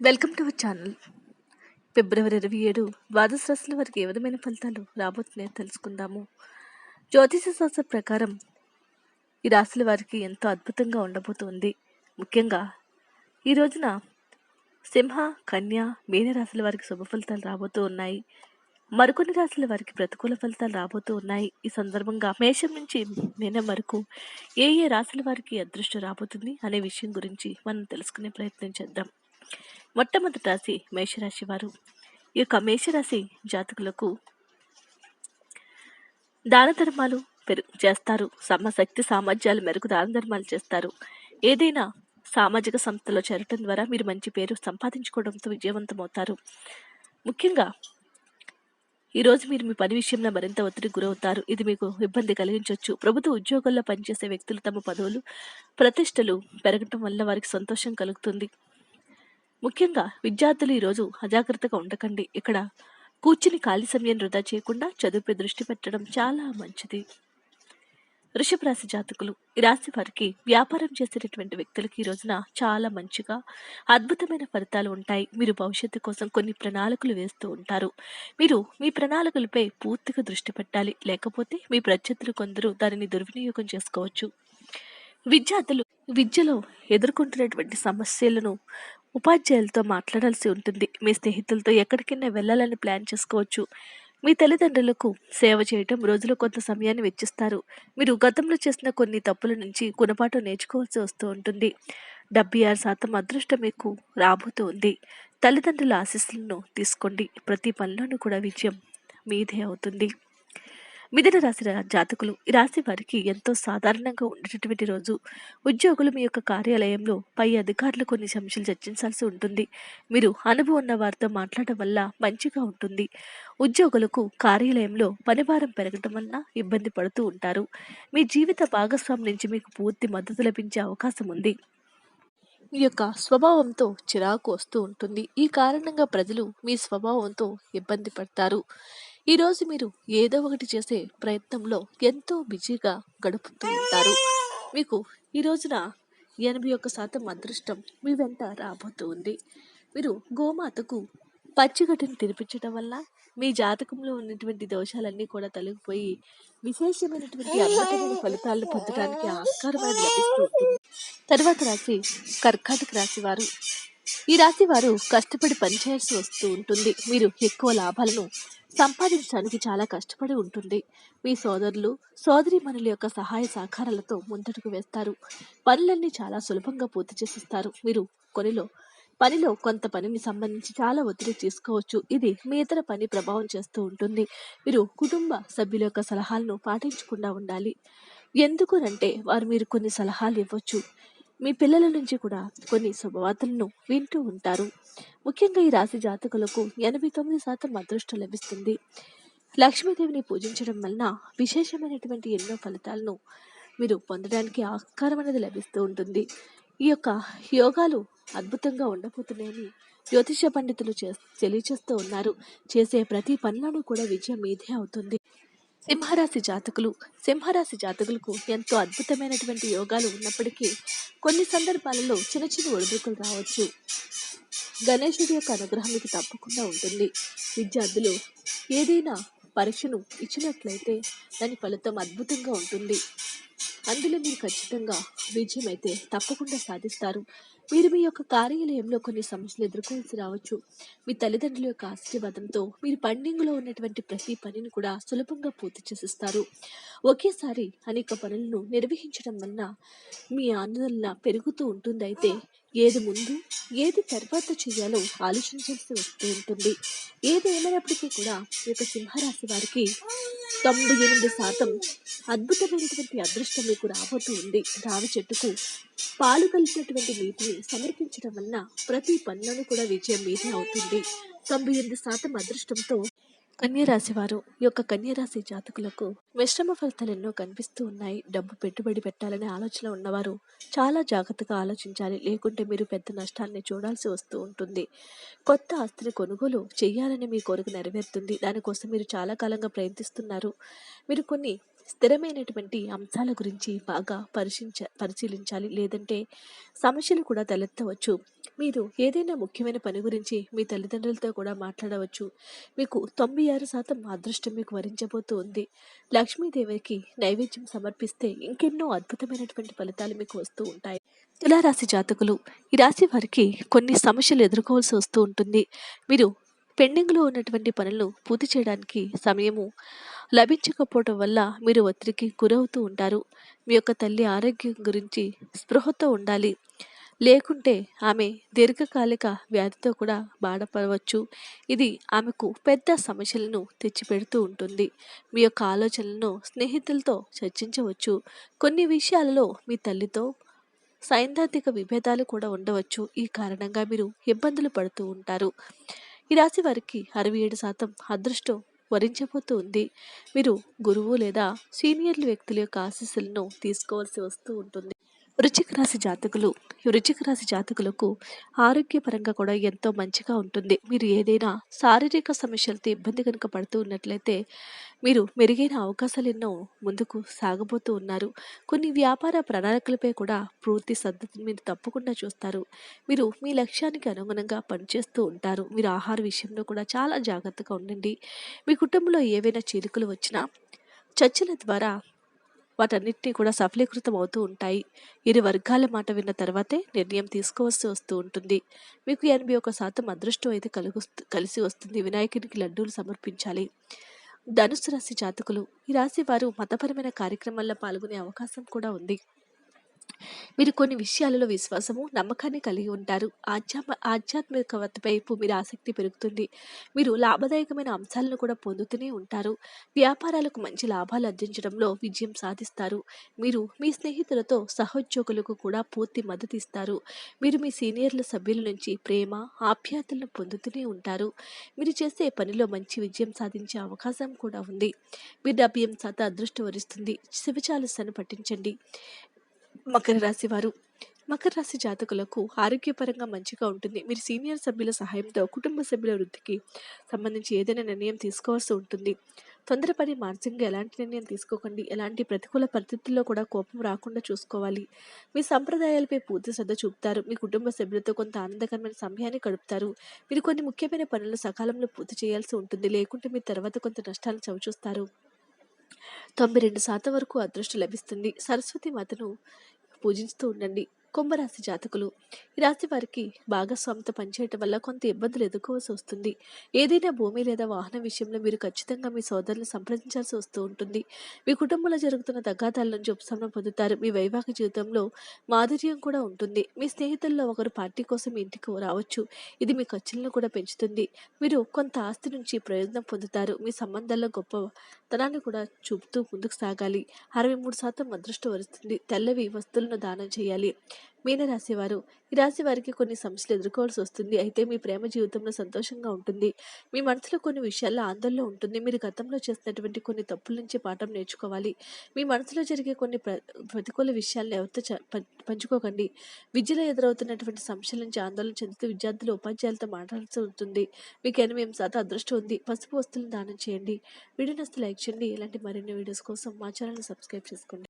Welcome to our channel. ఫిబ్రవరి ఇరవై ఏడు ద్వాదశ రాశుల వారికి ఏ విధమైన ఫలితాలు రాబోతున్నాయో తెలుసుకుందాము. జ్యోతిష శాస్త్ర ప్రకారం ఈ రాశుల వారికి ఎంతో అద్భుతంగా ఉండబోతుంది. ముఖ్యంగా ఈ రోజున సింహ కన్య మీన రాశుల వారికి శుభ ఫలితాలు రాబోతూ ఉన్నాయి. మరికొన్ని రాశుల వారికి ప్రతికూల ఫలితాలు రాబోతూ ఉన్నాయి. ఈ సందర్భంగా మేషం నుంచి మీనం వరకు ఏ ఏ రాశుల వారికి అదృష్టం రాబోతుంది అనే విషయం గురించి మనం తెలుసుకునే ప్రయత్నం చేద్దాం. మొట్టమొదటి రాశి మేషరాశి వారు. ఈ యొక్క మేషరాశి జాతకులకు దాన ధర్మాలు పెరుగు చేస్తారు సమశక్తి సామర్థ్యాలు మెరుగు మేరకు దాన ధర్మాలు చేస్తారు. ఏదైనా సామాజిక సంస్థలో చేరటం ద్వారా మీరు మంచి పేరు సంపాదించుకోవడంతో విజయవంతమవుతారు. ముఖ్యంగా ఈరోజు మీరు మీ పని విషయంలో మరింత ఒత్తిడి గురవుతారు. ఇది మీకు ఇబ్బంది కలిగించవచ్చు. ప్రభుత్వ ఉద్యోగాల్లో పనిచేసే వ్యక్తులు తమ పదవులు ప్రతిష్టలు పెరగటం వల్ల వారికి సంతోషం కలుగుతుంది. ముఖ్యంగా విద్యార్థులు ఈరోజు అజాగ్రత్తగా ఉండకండి. ఇక్కడ కూర్చుని ఖాళీ సమయం వృధా చేయకుండా చదువుపై దృష్టి పెట్టడం చాలా మంచిది. వృషభ రాశి జాతకులు ఈ రాశి వారికి వ్యాపారం చేసేటటువంటి వ్యక్తులకి ఈ రోజున చాలా మంచిగా అద్భుతమైన ఫలితాలు ఉంటాయి. మీరు భవిష్యత్తు కోసం కొన్ని ప్రణాళికలు వేస్తూ ఉంటారు. మీరు మీ ప్రణాళికలపై పూర్తిగా దృష్టి పెట్టాలి. లేకపోతే మీ ప్రత్యర్థులు కొందరు దానిని దుర్వినియోగం చేసుకోవచ్చు. విద్యార్థులు విద్యలో ఎదుర్కొంటున్నటువంటి సమస్యలను ఉపాధ్యాయులతో మాట్లాడాల్సి ఉంటుంది. మీ స్నేహితులతో ఎక్కడికైనా వెళ్ళాలని ప్లాన్ చేసుకోవచ్చు. మీ తల్లిదండ్రులకు సేవ చేయటం రోజులో కొంత సమయాన్ని వెచ్చిస్తారు. మీరు గతంలో చేసిన కొన్ని తప్పుల నుంచి గుణపాఠం నేర్చుకోవాల్సి వస్తూ ఉంటుంది. డెబ్బై ఆరు శాతం అదృష్టం మీకు రాబోతూ ఉంది. తల్లిదండ్రుల ఆశీస్సులను తీసుకోండి. ప్రతి పనిలోనూ కూడా విజయం మీదే అవుతుంది. మిథున రాశి రా- జాతకులు ఈ రాశి వారికి ఎంతో సాధారణంగా ఉండేటటువంటి రోజు. ఉద్యోగులు మీ యొక్క కార్యాలయంలో పై అధికారులు కొన్ని సమస్యలు చర్చించాల్సి ఉంటుంది. మీరు అనుభవం ఉన్న వారితో మాట్లాడటం వల్ల మంచిగా ఉంటుంది. ఉద్యోగులకు కార్యాలయంలో పనిభారం పెరగటం వల్ల ఇబ్బంది పడుతూ ఉంటారు. మీ జీవిత భాగస్వామి నుంచి మీకు పూర్తి మద్దతు లభించే అవకాశం ఉంది. మీ యొక్క స్వభావంతో చిరాకు వస్తూ ఉంటుంది. ఈ కారణంగా ప్రజలు మీ స్వభావంతో ఇబ్బంది పడతారు. ఈరోజు మీరు ఏదో ఒకటి చేసే ప్రయత్నంలో ఎంతో బిజీగా గడుపుతూ ఉంటారు. మీకు ఈ రోజున ఎనభై ఒక్క శాతం అదృష్టం మీ వెంట రాబోతూ ఉంది. మీరు గోమాతకు పచ్చిగడ్డిని తినిపించడం వల్ల మీ జాతకంలో ఉన్నటువంటి దోషాలన్నీ కూడా తొలగిపోయి విశేషమైనటువంటి అద్భుతమైన ఫలితాలను పొందడానికి ఆస్కారం అనేది లభిస్తూ ఉంటుంది. తరువాత రాశి కర్కాటక రాశి వారు. ఈ రాశి వారు కష్టపడి పనిచేయాల్సి వస్తూ ఉంటుంది. మీరు ఎక్కువ లాభాలను సంపాదించడానికి చాలా కష్టపడి ఉంటుంది. మీ సోదరులు సోదరిమణుల యొక్క సహాయ సహకారాలతో ముందడుగు వేస్తారు. పనులన్నీ చాలా సులభంగా పూర్తి చేసిస్తారు. మీరు కొనిలో పనిలో కొంత పనిని సంబంధించి చాలా ఒత్తిడి తీసుకోవచ్చు. ఇది మీ ఇతర పని ప్రభావం చేస్తూ ఉంటుంది. మీరు కుటుంబ సభ్యుల యొక్క సలహాలను పాటించకుండా ఉండాలి. ఎందుకునంటే వారు మీరు కొన్ని సలహాలు ఇవ్వచ్చు. మీ పిల్లల నుంచి కూడా కొన్ని శుభవార్తలను వింటూ ఉంటారు. ముఖ్యంగా ఈ రాశి జాతకులకు ఎనభై తొమ్మిది శాతం అదృష్టం లభిస్తుంది. లక్ష్మీదేవిని పూజించడం వలన విశేషమైనటువంటి ఎన్నో ఫలితాలను మీరు పొందడానికి ఆస్కారం అనేది లభిస్తూ ఉంటుంది. ఈ యొక్క యోగాలు అద్భుతంగా ఉండబోతున్నాయని జ్యోతిష పండితులు చే తెలియచేస్తూ ఉన్నారు. చేసే ప్రతి పనిలోనూ కూడా విజయం మీదే అవుతుంది. సింహరాశి జాతకులు సింహరాశి జాతకులకు ఎంతో అద్భుతమైనటువంటి యోగాలు ఉన్నప్పటికీ కొన్ని సందర్భాలలో చిన్న చిన్న ఒడిదుడుకులు రావచ్చు. గణేశుడి యొక్క అనుగ్రహం మీకు తప్పకుండా ఉంటుంది. విద్యార్థులు ఏదైనా పరీక్షను ఇచ్చినట్లయితే దాని ఫలితం అద్భుతంగా ఉంటుంది. అందులో మీరు ఖచ్చితంగా విజయం అయితే తప్పకుండా సాధిస్తారు. మీరు మీ యొక్క కార్యాలయంలో కొన్ని సమస్యలు ఎదుర్కోవాల్సి రావచ్చు. మీ తల్లిదండ్రుల యొక్క ఆశీర్వాదంతో మీరు పండింగ్లో ఉన్నటువంటి ప్రతి పనిని కూడా సులభంగా పూర్తి చేసిస్తారు. ఒకేసారి అనేక పనులను నిర్వహించడం వలన మీ ఆందోళన పెరుగుతూ ఉంటుంది. అయితే ఏది ముందు ఏది తర్వాత చేయాలో ఆలోచించాల్సి వస్తూ ఉంటుంది. ఏది ఏమైనప్పటికీ కూడా ఈ యొక్క సింహరాశి వారికి తొంభై ఎనిమిది శాతం అద్భుతమైనటువంటి అదృష్టం మీకు రాబోతూ ఉంది. రావి చెట్టుకు పాలు కలిసినటువంటి నీటిని సమర్పించడం వలన ప్రతి పనులను కూడా విజయం మీదే అవుతుంది. తొంభై ఎనిమిది శాతం అదృష్టంతో కన్యరాశి వారు ఈ యొక్క కన్యరాశి జాతకులకు మిశ్రమ ఫలితాలు ఎన్నో కనిపిస్తూ ఉన్నాయి. డబ్బు పెట్టుబడి పెట్టాలనే ఆలోచన ఉన్నవారు చాలా జాగ్రత్తగా ఆలోచించాలి. లేకుంటే మీరు పెద్ద నష్టాన్ని చూడాల్సి వస్తూ ఉంటుంది. కొత్త ఆస్తిని కొనుగోలు చేయాలని మీ కోరిక నెరవేరుతుంది. దానికోసం మీరు చాలా కాలంగా ప్రయత్నిస్తున్నారు. మీరు కొన్ని స్థిరమైనటువంటి అంశాల గురించి బాగా పరిశీలించ పరిశీలించాలి. లేదంటే సమస్యలు కూడా తలెత్తవచ్చు. మీరు ఏదైనా ముఖ్యమైన పని గురించి మీ తల్లిదండ్రులతో కూడా మాట్లాడవచ్చు. మీకు తొంభై ఆరు శాతం అదృష్టం మీకు వరించబోతూ ఉంది లక్ష్మీదేవికి నైవేద్యం సమర్పిస్తే ఇంకెన్నో అద్భుతమైనటువంటి ఫలితాలు మీకు వస్తూ ఉంటాయి. తులారాశి జాతకులు ఈ రాశి వారికి కొన్ని సమస్యలు ఎదుర్కోవాల్సి వస్తూ ఉంటుంది. మీరు పెండింగ్లో ఉన్నటువంటి పనులను పూర్తి చేయడానికి సమయము లభించకపోవటం వల్ల మీరు ఒత్తిడికి గురవుతూ ఉంటారు. మీ యొక్క తల్లి ఆరోగ్యం గురించి స్పృహతో ఉండాలి. లేకుంటే ఆమె దీర్ఘకాలిక వ్యాధితో కూడా బాధపడవచ్చు. ఇది ఆమెకు పెద్ద సమస్యలను తెచ్చిపెడుతూ ఉంటుంది. మీ యొక్క ఆలోచనలను స్నేహితులతో చర్చించవచ్చు. కొన్ని విషయాలలో మీ తల్లితో సైద్ధాంతిక విభేదాలు కూడా ఉండవచ్చు. ఈ కారణంగా మీరు ఇబ్బందులు పడుతూ ఉంటారు. ఈ రాశి వారికి అరవై ఏడు శాతం అదృష్టం వరించబోతూ ఉంది మీరు గురువు లేదా సీనియర్లు వ్యక్తుల యొక్క ఆశీస్సులను తీసుకోవాల్సి వస్తూ ఉంటుంది. వృచ్చిక రాశి జాతకులు వృచ్చిక రాశి జాతకులకు ఆరోగ్యపరంగా కూడా ఎంతో మంచిగా ఉంటుంది. మీరు ఏదైనా శారీరక సమస్యలతో ఇబ్బంది కనుక పడుతూ ఉన్నట్లయితే మీరు మెరుగైన అవకాశాలు ఎన్నో ముందుకు సాగబోతూ ఉన్నారు. కొన్ని వ్యాపార ప్రణాళికలపై కూడా పూర్తి సద్దతిని మీరు తప్పకుండా చూస్తారు. మీరు మీ లక్ష్యానికి అనుగుణంగా పనిచేస్తూ ఉంటారు. మీరు ఆహార విషయంలో కూడా చాలా జాగ్రత్తగా ఉండండి. మీ కుటుంబంలో ఏవైనా చీలికలు వచ్చినా చర్చల ద్వారా వాటన్నిటినీ కూడా సఫలీకృతం అవుతూ ఉంటాయి. ఇరు వర్గాల మాట విన్న తర్వాతే నిర్ణయం తీసుకోవాల్సి వస్తూ ఉంటుంది. మీకు ఎనభై ఒక శాతం అదృష్టం అయితే కలుగు కలిసి వస్తుంది. వినాయకునికి లడ్డూలు సమర్పించాలి. ధనుసు రాశి జాతకులు. ఈ రాశి వారు మతపరమైన కార్యక్రమాల్లో పాల్గొనే అవకాశం కూడా ఉంది. మీరు కొన్ని విషయాలలో విశ్వాసము నమ్మకాన్ని కలిగి ఉంటారు. ఆధ్యాత్మ ఆధ్యాత్మికత వైపు మీరు ఆసక్తి పెరుగుతుంది. మీరు లాభదాయకమైన అంశాలను కూడా పొందుతూనే ఉంటారు. వ్యాపారాలకు మంచి లాభాలు అందించడంలో విజయం సాధిస్తారు. మీరు మీ స్నేహితులతో సహోద్యోగులకు కూడా పూర్తి మద్దతు ఇస్తారు. మీరు మీ సీనియర్ల సభ్యుల నుంచి ప్రేమ ఆప్యాయతలను పొందుతూనే ఉంటారు. మీరు చేసే పనిలో మంచి విజయం సాధించే అవకాశం కూడా ఉంది. మీరు డెబ్బై శాతం అదృష్టం వరిస్తుంది? శివచాలస్సాన్ని పట్టించండి మకర రాశి వారు. మకర రాశి జాతకులకు ఆరోగ్యపరంగా మంచిగా ఉంటుంది. మీరు సీనియర్ సభ్యుల సహాయంతో కుటుంబ సభ్యుల వృద్ధికి సంబంధించి ఏదైనా నిర్ణయం తీసుకోవాల్సి ఉంటుంది. తొందరపడి మానసికంగా ఎలాంటి నిర్ణయం తీసుకోకండి. ఎలాంటి ప్రతికూల పరిస్థితుల్లో కూడా కోపం రాకుండా చూసుకోవాలి. మీ సంప్రదాయాలపై పూర్తి శ్రద్ధ చూపుతారు. మీ కుటుంబ సభ్యులతో కొంత ఆనందకరమైన సమయాన్ని గడుపుతారు. మీరు కొన్ని ముఖ్యమైన పనులు సకాలంలో పూర్తి చేయాల్సి ఉంటుంది. లేకుంటే మీ తర్వాత కొంత నష్టాలను చవిచూస్తారు. తొంభై రెండు శాతం వరకు అదృష్టం లభిస్తుంది. సరస్వతి మాతను పూజిస్తూ ఉండండి. కుంభరాశి జాతకులు. ఈ రాశి వారికి భాగస్వామితో పనిచేయటం వల్ల కొంత ఇబ్బందులు ఎదుర్కోవాల్సి వస్తుంది. ఏదైనా భూమి లేదా వాహనం విషయంలో మీరు ఖచ్చితంగా మీ సోదరులను సంప్రదించాల్సి వస్తూ ఉంటుంది. మీ కుటుంబంలో జరుగుతున్న తగాదాల నుంచి ఉపశమనం పొందుతారు. మీ వైవాహిక జీవితంలో మాధుర్యం కూడా ఉంటుంది. మీ స్నేహితుల్లో ఒకరు పార్టీ కోసం ఇంటికి రావచ్చు. ఇది మీ ఖర్చులను కూడా పెంచుతుంది. మీరు కొంత ఆస్తి నుంచి ప్రయోజనం పొందుతారు. మీ సంబంధాల్లో గొప్పతనాన్ని కూడా చూపుతూ ముందుకు సాగాలి. అరవై మూడు శాతం అదృష్టం వరుస్తుంది. తెల్లవి వస్తువులను దానం చేయాలి. మీనరాశి వారు ఈ రాశి వారికి కొన్ని సమస్యలు ఎదుర్కోవాల్సి వస్తుంది. అయితే మీ ప్రేమ జీవితంలో సంతోషంగా ఉంటుంది. మీ మనసులో కొన్ని విషయాల్లో ఆందోళన ఉంటుంది. మీరు గతంలో చేసినటువంటి కొన్ని తప్పుల నుంచి పాఠం నేర్చుకోవాలి. మీ మనసులో జరిగే కొన్ని ప్ర ప్రతికూల విషయాలను ఎవరితో చ- పంచుకోకండి. విద్యలో ఎదురవుతున్నటువంటి సమస్యల నుంచి ఆందోళన చెందుతూ విద్యార్థులు ఉపాధ్యాయులతో మాట్లాడాల్సి ఉంటుంది. మీకు ఎనిమిది శాతం అదృష్టం ఉంది. పసుపు వస్తువులను దానం చేయండి. వీడియో నస్తు లైక్ చేయండి. ఇలాంటి మరిన్ని వీడియోస్ కోసం మా ఛానల్ని సబ్స్క్రైబ్ చేసుకోండి.